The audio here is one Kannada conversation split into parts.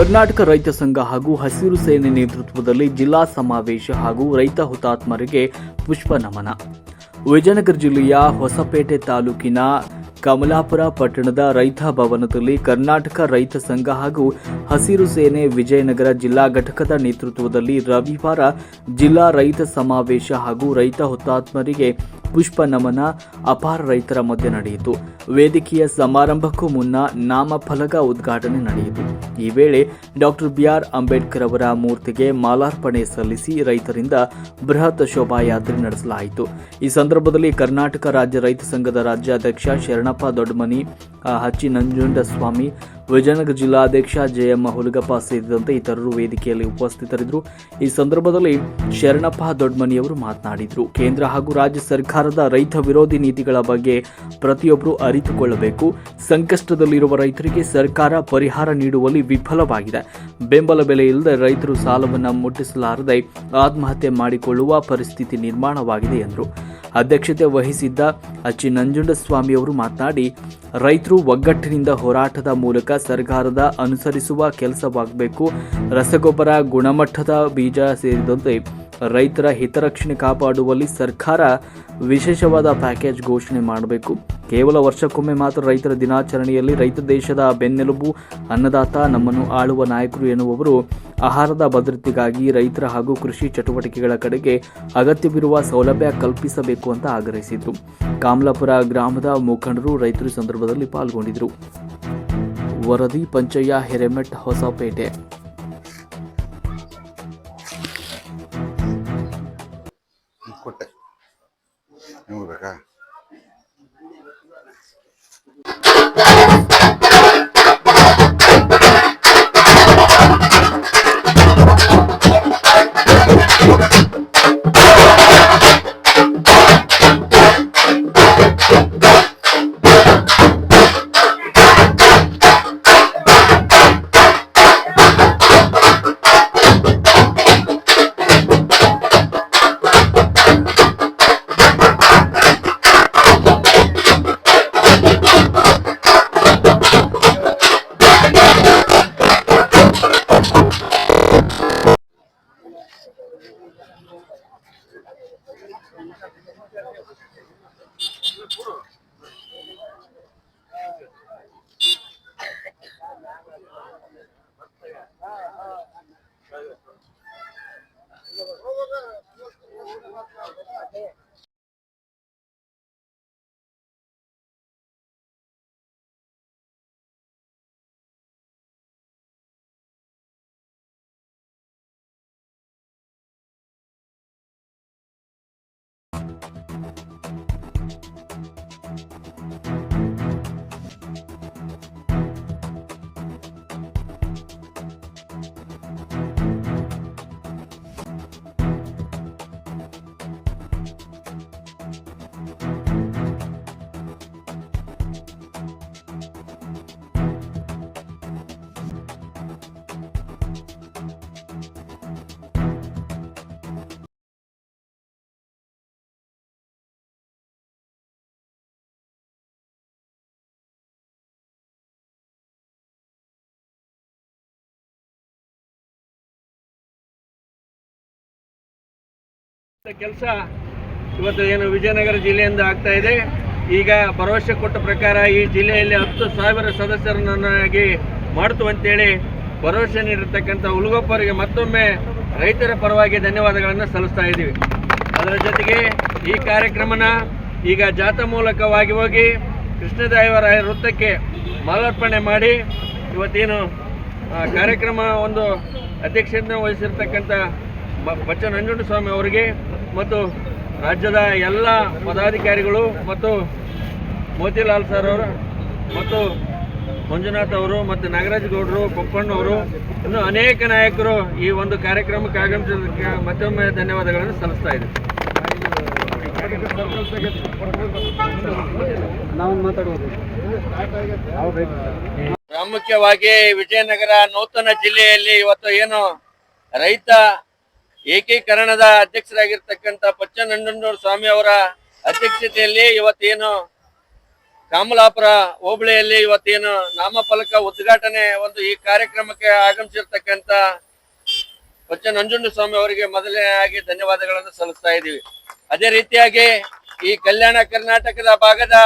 ಕರ್ನಾಟಕ ರೈತ ಸಂಘ ಹಾಗೂ ಹಸಿರು ಸೇನೆ ನೇತೃತ್ವದಲ್ಲಿ ಜಿಲ್ಲಾ ಸಮಾವೇಶ ಹಾಗೂ ರೈತ ಹುತಾತ್ಮರಿಗೆ ಪುಷ್ಪ ನಮನ. ವಿಜಯನಗರ ಜಿಲ್ಲೆಯ ಹೊಸಪೇಟೆ ತಾಲೂಕಿನ ಕಮಲಾಪುರ ಪಟ್ಟಣದ ರೈತ ಭವನದಲ್ಲಿ ಕರ್ನಾಟಕ ರೈತ ಸಂಘ ಹಾಗೂ ಹಸಿರು ಸೇನೆ ವಿಜಯನಗರ ಜಿಲ್ಲಾ ಘಟಕದ ನೇತೃತ್ವದಲ್ಲಿ ರವಿವಾರ ಜಿಲ್ಲಾ ರೈತ ಸಮಾವೇಶ ಹಾಗೂ ರೈತ ಹುತಾತ್ಮರಿಗೆ ಪುಷ್ಪ ನಮನ ಅಪಾರ ರೈತರ ಮಧ್ಯೆ ನಡೆಯಿತು. ವೇದಿಕೆಯ ಸಮಾರಂಭಕ್ಕೂ ಮುನ್ನ ನಾಮಫಲಕ ಉದ್ಘಾಟನೆ ನಡೆಯಿತು. ಈ ವೇಳೆ ಡಾಕ್ಟರ್ ಬಿಆರ್ ಅಂಬೇಡ್ಕರ್ ಅವರ ಮೂರ್ತಿಗೆ ಮಾಲಾರ್ಪಣೆ ಸಲ್ಲಿಸಿ ರೈತರಿಂದ ಬೃಹತ್ ಶೋಭಾಯಾತ್ರೆ ನಡೆಸಲಾಯಿತು. ಈ ಸಂದರ್ಭದಲ್ಲಿ ಕರ್ನಾಟಕ ರಾಜ್ಯ ರೈತ ಸಂಘದ ರಾಜ್ಯಾಧ್ಯಕ್ಷ ಶರಣಪ್ಪ ದೊಡ್ಡಮನಿ ಹಚ್ಚಿ ನಂಜುಂಡಸ್ವಾಮಿ ವಿಜಯನಗರ ಜಿಲ್ಲಾಧ್ಯಕ್ಷ ಜಯಮ್ಮ ಹುಲಗಪ್ಪ ಸೇರಿದಂತೆ ಇತರರು ವೇದಿಕೆಯಲ್ಲಿ ಉಪಸ್ಥಿತರಿದ್ದರು. ಈ ಸಂದರ್ಭದಲ್ಲಿ ಶರಣಪ್ಪ ದೊಡ್ಡಮನಿಯವರು ಮಾತನಾಡಿದರು. ಕೇಂದ್ರ ಹಾಗೂ ರಾಜ್ಯ ಸರ್ಕಾರದ ರೈತ ವಿರೋಧಿ ನೀತಿಗಳ ಬಗ್ಗೆ ಪ್ರತಿಯೊಬ್ಬರು ಅರಿತುಕೊಳ್ಳಬೇಕು. ಸಂಕಷ್ಟದಲ್ಲಿರುವ ರೈತರಿಗೆ ಸರ್ಕಾರ ಪರಿಹಾರ ನೀಡುವಲ್ಲಿ ವಿಫಲವಾಗಿದೆ. ಬೆಂಬಲ ಬೆಲೆ ಇಲ್ಲದೆ ರೈತರು ಸಾಲವನ್ನು ಮುಟ್ಟಿಸಲಾರದೆ ಆತ್ಮಹತ್ಯೆ ಮಾಡಿಕೊಳ್ಳುವ ಪರಿಸ್ಥಿತಿ ನಿರ್ಮಾಣವಾಗಿದೆ ಎಂದರು. ಅಧ್ಯಕ್ಷತೆ ವಹಿಸಿದ್ದ ಅಚ್ಚಿ ನಂಜುಂಡಸ್ವಾಮಿಯವರು ಮಾತನಾಡಿ, ರೈತರು ಒಗ್ಗಟ್ಟಿನಿಂದ ಹೋರಾಟದ ಮೂಲಕ ಸರ್ಕಾರದ ಅನುಸರಿಸುವ ಕೆಲಸವಾಗಬೇಕು, ರಸಗೊಬ್ಬರ ಗುಣಮಟ್ಟದ ಬೀಜ ಸೇರಿದಂತೆ ರೈತರ ಹಿತರಕ್ಷಣೆ ಕಾಪಾಡುವಲ್ಲಿ ಸರ್ಕಾರ ವಿಶೇಷವಾದ ಪ್ಯಾಕೇಜ್ ಘೋಷಣೆ ಮಾಡಬೇಕು. ಕೇವಲ ವರ್ಷಕ್ಕೊಮ್ಮೆ ಮಾತ್ರ ರೈತರ ದಿನಾಚರಣೆಯಲ್ಲಿ ರೈತ ದೇಶದ ಬೆನ್ನೆಲುಬು, ಅನ್ನದಾತ, ನಮ್ಮನ್ನು ಆಳುವ ನಾಯಕರು ಎನ್ನುವವರು ಆಹಾರದ ಭದ್ರತೆಗಾಗಿ ರೈತರ ಹಾಗೂ ಕೃಷಿ ಚಟುವಟಿಕೆಗಳ ಕಡೆಗೆ ಅಗತ್ಯವಿರುವ ಸೌಲಭ್ಯ ಕಲ್ಪಿಸಬೇಕು ಅಂತ ಆಗ್ರಹಿಸಿದರು ಕಾಮಲಾಪುರ ಗ್ರಾಮದ ಮುಖಂಡರು ರೈತರು ಸಂದರ್ಭದಲ್ಲಿ ಪಾಲ್ಗೊಂಡಿದ್ದರು. ವರದಿ, ಪಂಚಯ್ಯ ಹೆರೆಮೆಟ್ ಹೊಸಪೇಟೆ. ಕೆಲಸ ಇವತ್ತು ಏನು ವಿಜಯನಗರ ಜಿಲ್ಲೆಯಿಂದ ಆಗ್ತಾ ಇದೆ. ಈಗ ಭರವಸೆ ಕೊಟ್ಟ ಪ್ರಕಾರ ಈ ಜಿಲ್ಲೆಯಲ್ಲಿ ಹತ್ತು ಸಾವಿರ ಸದಸ್ಯರನ್ನಾಗಿ ಮಾಡ್ತು ಅಂತೇಳಿ ಭರವಸೆ ನೀಡಿರ್ತಕ್ಕಂಥ ಉಳುಗೊಪ್ಪರಿಗೆ ಮತ್ತೊಮ್ಮೆ ರೈತರ ಪರವಾಗಿ ಧನ್ಯವಾದಗಳನ್ನು ಸಲ್ಲಿಸ್ತಾ ಇದ್ದೀವಿ. ಅದರ ಜೊತೆಗೆ ಈ ಕಾರ್ಯಕ್ರಮನ ಈಗ ಜಾಥಾ ಮೂಲಕವಾಗಿ ಹೋಗಿ ಕೃಷ್ಣದೇವರಾಯ ವೃತ್ತಕ್ಕೆ ಮಾಲಾರ್ಪಣೆ ಮಾಡಿ ಇವತ್ತೇನು ಕಾರ್ಯಕ್ರಮ ಒಂದು ಅಧ್ಯಕ್ಷತೆ ವಹಿಸಿರ್ತಕ್ಕಂಥ ಬಚ್ಚ ನಂಜುಂಡಸ್ವಾಮಿ ಅವರಿಗೆ ಮತ್ತು ರಾಜ್ಯದ ಎಲ್ಲ ಪದಾಧಿಕಾರಿಗಳು ಮತ್ತು ಮೋತಿಲಾಲ್ ಸರ್ ಅವರು ಮತ್ತು ಮಂಜುನಾಥ್ ಅವರು ಮತ್ತು ನಾಗರಾಜ್ ಗೌಡರು ಕೊಪ್ಪಣ್ಣವರು ಇನ್ನು ಅನೇಕ ನಾಯಕರು ಈ ಒಂದು ಕಾರ್ಯಕ್ರಮಕ್ಕೆ ಆಗಮಿಸಿದ್ದಕ್ಕೆ ಮತ್ತೊಮ್ಮೆ ಧನ್ಯವಾದಗಳನ್ನು ಸಲ್ಲಿಸ್ತಾ ಇದ್ದೀವಿ ಪ್ರಾಮುಖ್ಯವಾಗಿ ವಿಜಯನಗರ ನೂತನ ಜಿಲ್ಲೆಯಲ್ಲಿ ಇವತ್ತು ಏನು ರೈತ ಏಕೀಕರಣದ ಅಧ್ಯಕ್ಷರಾಗಿರ್ತಕ್ಕಂಥ ಪಚ್ಚನಂಜನೂರು ಸ್ವಾಮಿ ಅವರ ಅಧ್ಯಕ್ಷತೆಯಲ್ಲಿ ಇವತ್ತೇನು ಕಾಮಲಾಪುರ ಹೋಬಳಿಯಲ್ಲಿ ಇವತ್ತೇನು ನಾಮಫಲಕ ಉದ್ಘಾಟನೆ ಒಂದು ಈ ಕಾರ್ಯಕ್ರಮಕ್ಕೆ ಆಗಮಿಸಿರ್ತಕ್ಕಂತ ಕೊಚ್ಚ ನಂಜುಂಡಸ್ವಾಮಿ ಅವರಿಗೆ ಮೊದಲನೇಯಾಗಿ ಧನ್ಯವಾದಗಳನ್ನು ಸಲ್ಲಿಸ್ತಾ ಇದ್ದೀವಿ. ಅದೇ ರೀತಿಯಾಗಿ ಈ ಕಲ್ಯಾಣ ಕರ್ನಾಟಕದ ಭಾಗದ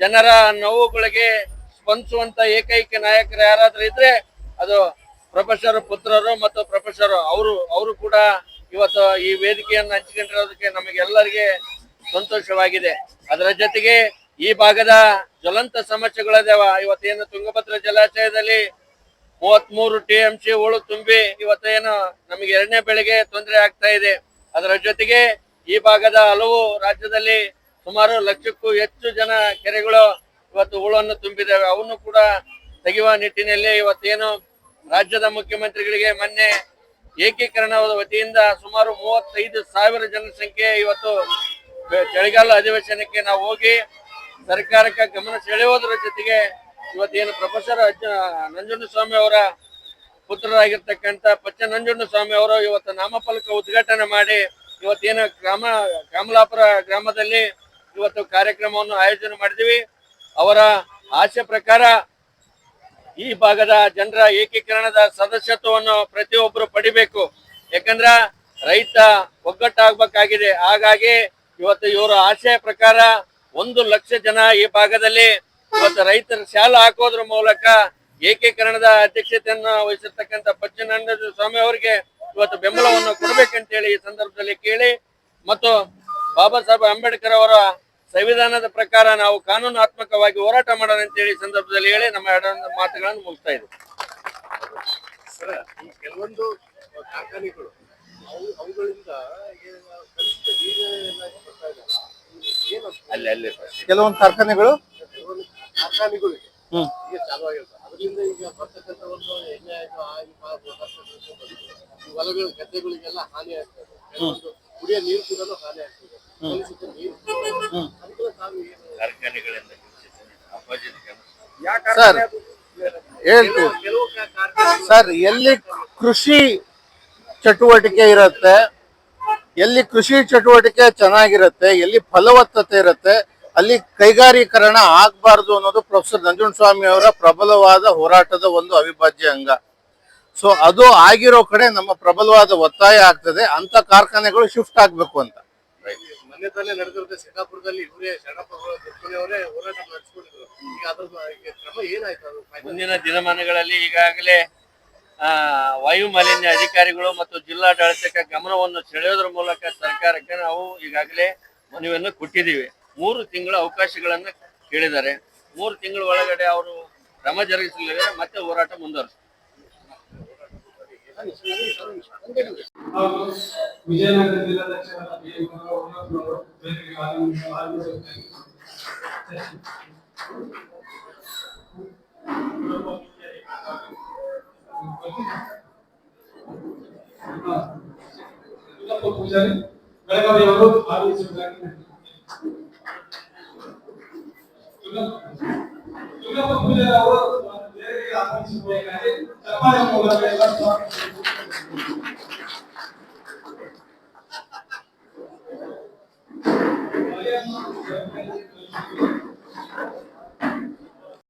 ಜನರ ನೋವುಗಳಿಗೆ ಸ್ಪಂದಿಸುವಂತ ಏಕೈಕ ನಾಯಕರು ಯಾರಾದ್ರೂ ಇದ್ರೆ ಅದು ಪ್ರೊಫೆಸರ್ ಪುತ್ರರು ಮತ್ತು ಪ್ರೊಫೆಸರ್ ಅವರು ಅವರು ಕೂಡ ಇವತ್ತು ಈ ವೇದಿಕೆಯನ್ನು ಹಂಚಿಕೊಂಡಿರೋದಕ್ಕೆ ನಮಗೆಲ್ಲರಿಗೆ ಸಂತೋಷವಾಗಿದೆ. ಅದರ ಜೊತೆಗೆ ಈ ಭಾಗದ ಜ್ವಲಂತ ಸಮಸ್ಯೆಗಳಿದಾವ ಇವತ್ತೇನು ತುಂಗಭದ್ರಾ ಜಲಾಶಯದಲ್ಲಿ ಮೂವತ್ಮೂರು ಟಿ ಎಂ ಸಿ ಹೂಳು ತುಂಬಿ ಇವತ್ತೇನು ನಮಗೆ ಎರಡನೇ ಬೆಳೆಗೆ ತೊಂದರೆ ಆಗ್ತಾ ಇದೆ. ಅದರ ಜೊತೆಗೆ ಈ ಭಾಗದ ಹಲವು ರಾಜ್ಯದಲ್ಲಿ ಸುಮಾರು ಲಕ್ಷಕ್ಕೂ ಹೆಚ್ಚು ಜನ ಕೆರೆಗಳು ಇವತ್ತು ಹೂಳನ್ನು ತುಂಬಿದ್ದಾವೆ. ಅವನ್ನು ಕೂಡ ತೆಗೆಯುವ ನಿಟ್ಟಿನಲ್ಲಿ ಇವತ್ತೇನು ರಾಜ್ಯದ ಮುಖ್ಯಮಂತ್ರಿಗಳಿಗೆ ಮೊನ್ನೆ ಏಕೀಕರಣದ ವತಿಯಿಂದ ಸುಮಾರು ಮೂವತ್ತೈದು ಸಾವಿರ ಜನಸಂಖ್ಯೆ ಇವತ್ತು ಚಳಿಗಾಲ ಅಧಿವೇಶನಕ್ಕೆ ನಾವು ಹೋಗಿ ಸರ್ಕಾರಕ್ಕೆ ಗಮನ ಸೆಳೆಯೋದರ ಜೊತೆಗೆ ಇವತ್ತೇನು ಪ್ರೊಫೆಸರ್ ನಂಜುಂಡಸ್ವಾಮಿ ಅವರ ಪುತ್ರರಾಗಿರ್ತಕ್ಕಂಥ ಪಚ್ಚ ನಂಜುಂಡಸ್ವಾಮಿ ಅವರು ಇವತ್ತು ನಾಮಫಲಕ ಉದ್ಘಾಟನೆ ಮಾಡಿ ಇವತ್ತೇನು ಗ್ರಾಮ ಕಮಲಾಪುರ ಗ್ರಾಮದಲ್ಲಿ ಇವತ್ತು ಕಾರ್ಯಕ್ರಮವನ್ನು ಆಯೋಜನೆ ಮಾಡಿದೀವಿ ಅವರ ಆಶೆ ಪ್ರಕಾರ ಈ ಭಾಗದ ಜನರ ಏಕೀಕರಣದ ಸದಸ್ಯತ್ವವನ್ನು ಪ್ರತಿಯೊಬ್ಬರು ಪಡಿಬೇಕು. ಯಾಕಂದ್ರ ರೈತ ಒಗ್ಗಟ್ಟಾಗಬೇಕಾಗಿದೆ. ಹಾಗಾಗಿ ಇವತ್ತು ಇವರ ಆಶಯ ಪ್ರಕಾರ ಒಂದು ಲಕ್ಷ ಜನ ಈ ಭಾಗದಲ್ಲಿ ಇವತ್ತು ರೈತರ ಶಾಲ ಹಾಕೋದ್ರ ಮೂಲಕ ಏಕೀಕರಣದ ಅಧ್ಯಕ್ಷತೆಯನ್ನು ವಹಿಸಿರ್ತಕ್ಕಂಥ ಪಚ್ಚನಂದ ಸ್ವಾಮಿ ಅವರಿಗೆ ಇವತ್ತು ಬೆಂಬಲವನ್ನು ಕೊಡಬೇಕಂತೇಳಿ ಈ ಸಂದರ್ಭದಲ್ಲಿ ಕೇಳಿ ಮತ್ತು ಬಾಬಾ ಸಾಹೇಬ್ ಅಂಬೇಡ್ಕರ್ ಅವರ ಸಂವಿಧಾನದ ಪ್ರಕಾರ ನಾವು ಕಾನೂನಾತ್ಮಕವಾಗಿ ಹೋರಾಟ ಮಾಡೋಣ ಅಂತ ಹೇಳಿ ಸಂದರ್ಭದಲ್ಲಿ ಹೇಳಿ ನಮ್ಮ ಎರಡು ಮಾತುಗಳನ್ನು ಮುಗಿಸ್ತಾ ಇದ್ದೀವಿ ಈ ಕೆಲವೊಂದು ಕಾರ್ಖಾನೆಗಳು ಅವು ಅವುಗಳಿಂದ ಅಲ್ಲಿ ಅಲ್ಲಿ ಕೆಲವೊಂದು ಕಾರ್ಖಾನೆಗಳು? ಕಾರ್ಖಾನೆಗಳು. ಈಗ ಚಾಲು ಆಗಿರುತ್ತೆ ಅದರಿಂದ ಈಗ ಬರ್ತಕ್ಕಂಥ ಒಂದು ಎಣ್ಣೆ ಆಯ್ತು ಆಗಿ ಹೊಲಗಳು ಗದ್ದೆಗಳಿಗೆಲ್ಲ ಹಾನಿ ಆಗ್ತದೆ ಕೆಲವೊಂದು ಕುಡಿಯೋ ನೀರು ಕೂಡ ಹಾನಿ ಆಗ್ತದೆ ಕಾರ್ಖಾನೆಗಳಿಂದ ಸರ್ ಹೇಳ್ತೀವಿ. ಸರ್ ಎಲ್ಲಿ ಕೃಷಿ ಚಟುವಟಿಕೆ ಇರುತ್ತೆ ಎಲ್ಲಿ ಕೃಷಿ ಚಟುವಟಿಕೆ ಚೆನ್ನಾಗಿರುತ್ತೆ ಎಲ್ಲಿ ಫಲವತ್ತತೆ ಇರುತ್ತೆ ಅಲ್ಲಿ ಕೈಗಾರೀಕರಣ ಆಗಬಾರ್ದು ಅನ್ನೋದು ಪ್ರೊಫೆಸರ್ ನಂಜುಂಡಸ್ವಾಮಿ ಅವರ ಪ್ರಬಲವಾದ ಹೋರಾಟದ ಒಂದು ಅವಿಭಾಜ್ಯ ಅಂಗ. ಸೊ ಅದು ಆಗಿರೋ ಕಡೆ ನಮ್ಮ ಪ್ರಬಲವಾದ ಒತ್ತಾಯ ಆಗ್ತದೆ ಅಂತ ಕಾರ್ಖಾನೆಗಳು ಶಿಫ್ಟ್ ಆಗ್ಬೇಕು ಅಂತ. ತಾನೇ ನಡೆದಿರುತ್ತೆ ಸಿಂಗಾಪುರದಲ್ಲಿ ಇವರೇ ಶರಣಪ್ಪ ಅವರೇ ಹೋರಾಟ ನಡೆಸ್ಕೊಂಡಿದ್ರು ಈಗ ಅದ್ರ ಕ್ರಮ ಏನಾಯ್ತು ಮುಂದಿನ ದಿನಮಾನಗಳಲ್ಲಿ ಈಗಾಗಲೇ ಆ, ವಾಯು ಮಾಲಿನ್ಯ ಅಧಿಕಾರಿಗಳು ಮತ್ತು ಜಿಲ್ಲಾಡಳಿತಕ್ಕೆ ಗಮನವನ್ನು ಸೆಳೆಯೋದ್ರ ಮೂಲಕ ಸರ್ಕಾರಕ್ಕೆ ನಾವು ಈಗಾಗಲೇ ಮನವಿಯನ್ನು ಕೊಟ್ಟಿದ್ದೀವಿ. ಮೂರು ತಿಂಗಳ ಅವಕಾಶಗಳನ್ನ ಕೇಳಿದ್ದಾರೆ. ಮೂರು ತಿಂಗಳ ಒಳಗಡೆ ಅವರು ಕ್ರಮ ಜರುಗಿಸಲಿಲ್ಲ ಮತ್ತೆ ಹೋರಾಟ ಮುಂದುವರಿಸ್ತಾರೆ ಹಾಗೂ ವಿಜಯನಗರ ಜಿಲ್ಲಾಧ್ಯಕ್ಷರಾದ ಬಿ ಎಂ ಗಂಗಾಧರವರು ವೇದಿಕೆಗೆ ಆಗಮಿಸಿ ಆಗಮಿಸುತ್ತಾರೆ. ಹಾ. ಯಲ್ಲಪ್ಪ ಪೂಜಾರಿ ಬೆಳಗಾವಿಯವರು ಆಗಮಿಸುವುದಾಗಿ ಯಲ್ಲಪ್ಪ ಯಲ್ಲಪ್ಪ ಪೂಜಾರಿ ಅವರು ವೇದಿಕೆಗೆ ಆಗಮಿಸುವುದಾಗಿ ಚಪ್ಪಾಳೆ ಮೂಲಕ ಎಲ್ಲ ಸ್ವಾಗತಿಸುತ್ತಾರೆ.